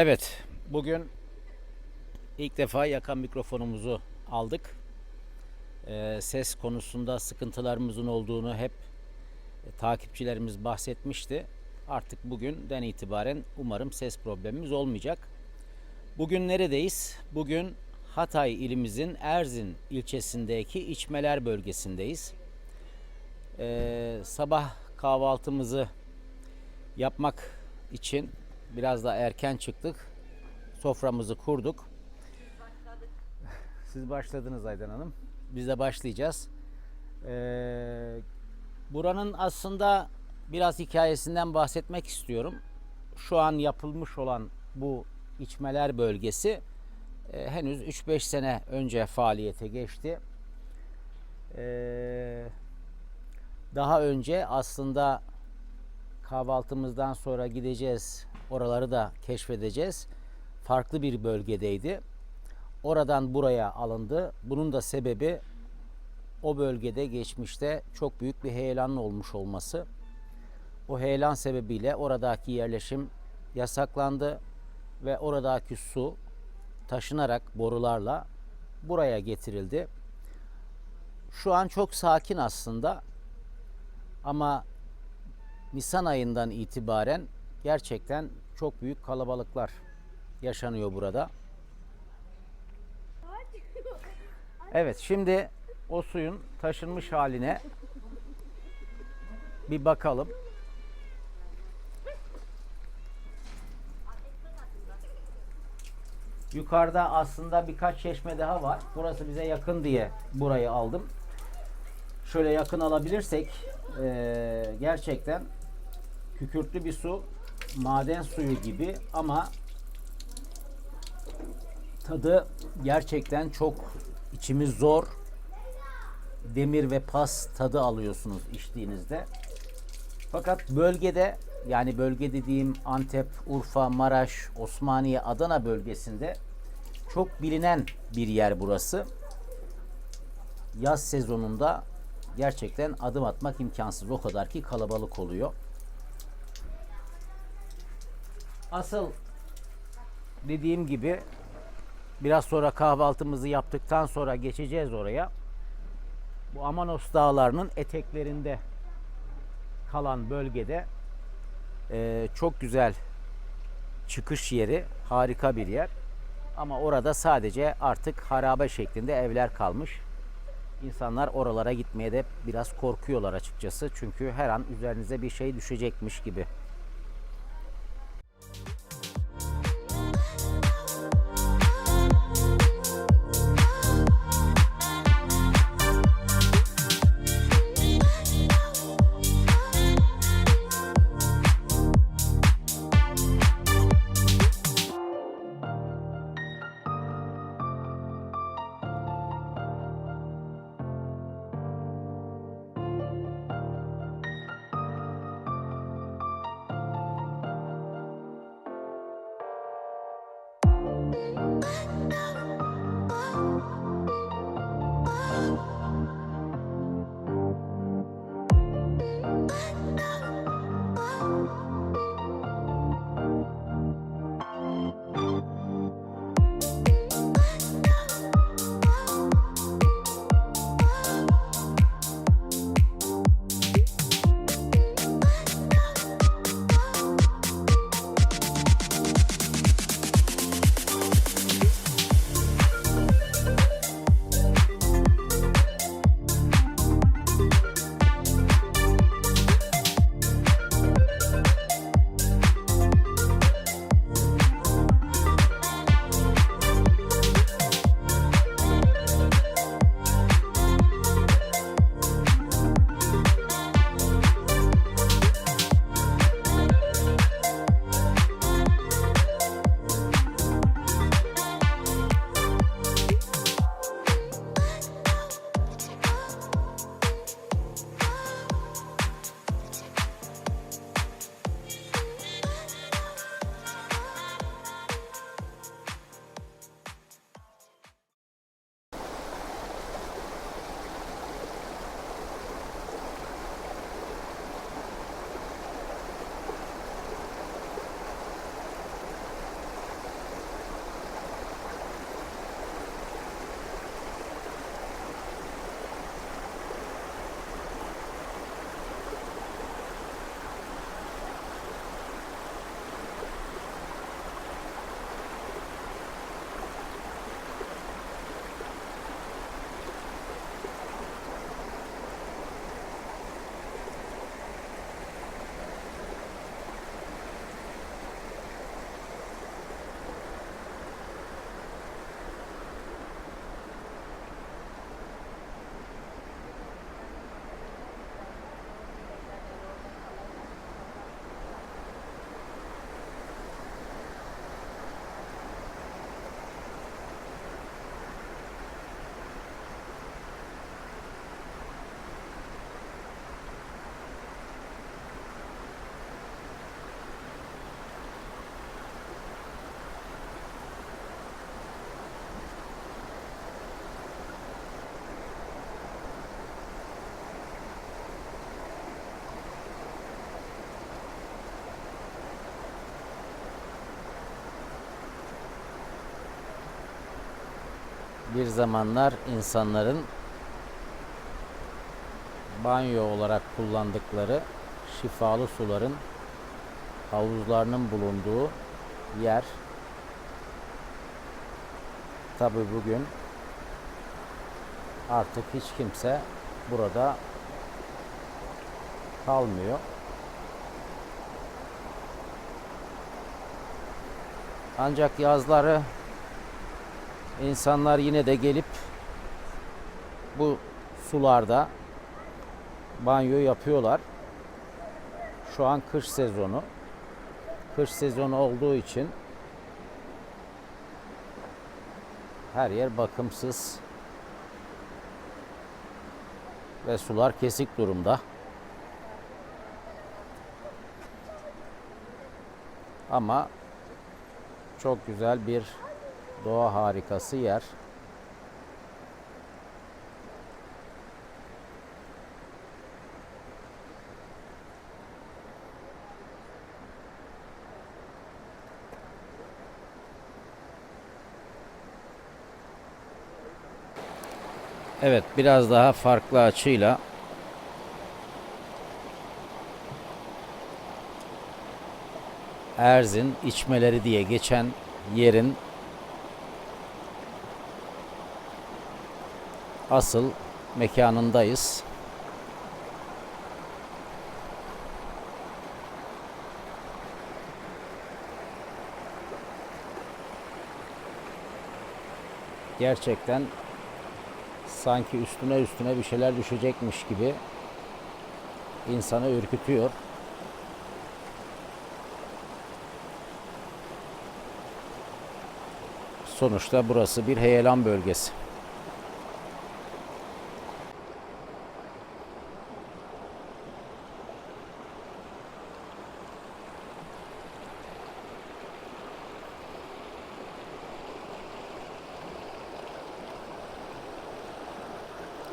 Evet, bugün ilk defa yakan mikrofonumuzu aldık. Ee, ses konusunda sıkıntılarımızın olduğunu hep e, takipçilerimiz bahsetmişti. Artık bugünden itibaren umarım ses problemimiz olmayacak. Bugün neredeyiz? Bugün Hatay ilimizin Erzin ilçesindeki İçmeler bölgesindeyiz. Ee, sabah kahvaltımızı yapmak için biraz da erken çıktık. Soframızı kurduk. Siz başladınız Aydan Hanım. Biz de başlayacağız. Ee, buranın aslında biraz hikayesinden bahsetmek istiyorum. Şu an yapılmış olan bu içmeler bölgesi e, henüz 3-5 sene önce faaliyete geçti. Ee, daha önce aslında kahvaltımızdan sonra gideceğiz. Oraları da keşfedeceğiz. Farklı bir bölgedeydi. Oradan buraya alındı. Bunun da sebebi o bölgede geçmişte çok büyük bir heyelanın olmuş olması. O heyelan sebebiyle oradaki yerleşim yasaklandı ve oradaki su taşınarak borularla buraya getirildi. Şu an çok sakin aslında ama Nisan ayından itibaren gerçekten çok büyük kalabalıklar yaşanıyor burada. Evet şimdi o suyun taşınmış haline bir bakalım. Yukarıda aslında birkaç çeşme daha var. Burası bize yakın diye burayı aldım. Şöyle yakın alabilirsek eee, gerçekten kükürtlü bir su, maden suyu gibi ama tadı gerçekten çok içimiz zor. Demir ve pas tadı alıyorsunuz içtiğinizde. Fakat bölgede yani bölge dediğim Antep, Urfa, Maraş, Osmaniye, Adana bölgesinde çok bilinen bir yer burası. Yaz sezonunda gerçekten adım atmak imkansız. O kadar ki kalabalık oluyor. Asıl dediğim gibi biraz sonra kahvaltımızı yaptıktan sonra geçeceğiz oraya. Bu Amanos dağlarının eteklerinde kalan bölgede eee, çok güzel çıkış yeri, harika bir yer. Ama orada sadece artık harabe şeklinde evler kalmış. İnsanlar oralara gitmeye de biraz korkuyorlar açıkçası. Çünkü her an üzerinize bir şey düşecekmiş gibi. 啊 bir zamanlar insanların banyo olarak kullandıkları şifalı suların havuzlarının bulunduğu yer. Tabi bugün artık hiç kimse burada kalmıyor. Ancak yazları insanlar yine de gelip bu sularda banyo yapıyorlar. Şu an kış sezonu. Kış sezonu olduğu için her yer bakımsız ve sular kesik durumda. Ama çok güzel bir doğa harikası yer. Evet, biraz daha farklı açıyla Erzin içmeleri diye geçen yerin asıl mekanındayız. Gerçekten sanki üstüne üstüne bir şeyler düşecekmiş gibi insanı ürkütüyor. Sonuçta burası bir heyelan bölgesi.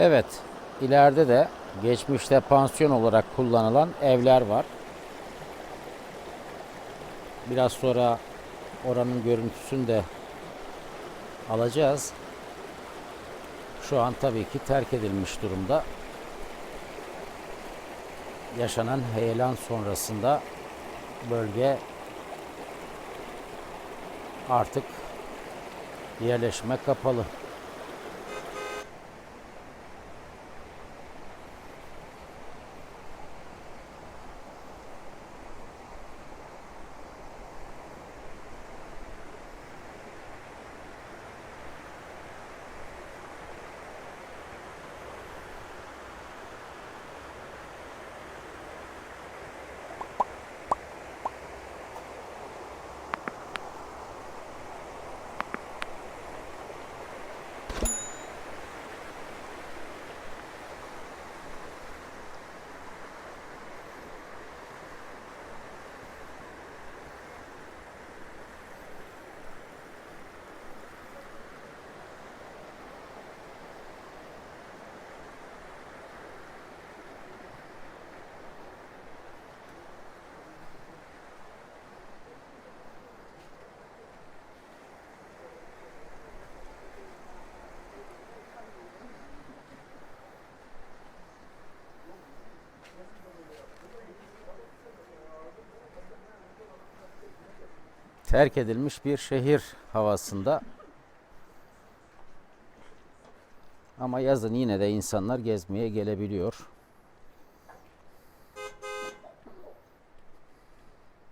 Evet, ileride de geçmişte pansiyon olarak kullanılan evler var. Biraz sonra oranın görüntüsünü de alacağız. Şu an tabii ki terk edilmiş durumda. Yaşanan heyelan sonrasında bölge artık yerleşime kapalı. Terk edilmiş bir şehir havasında. Ama yazın yine de insanlar gezmeye gelebiliyor.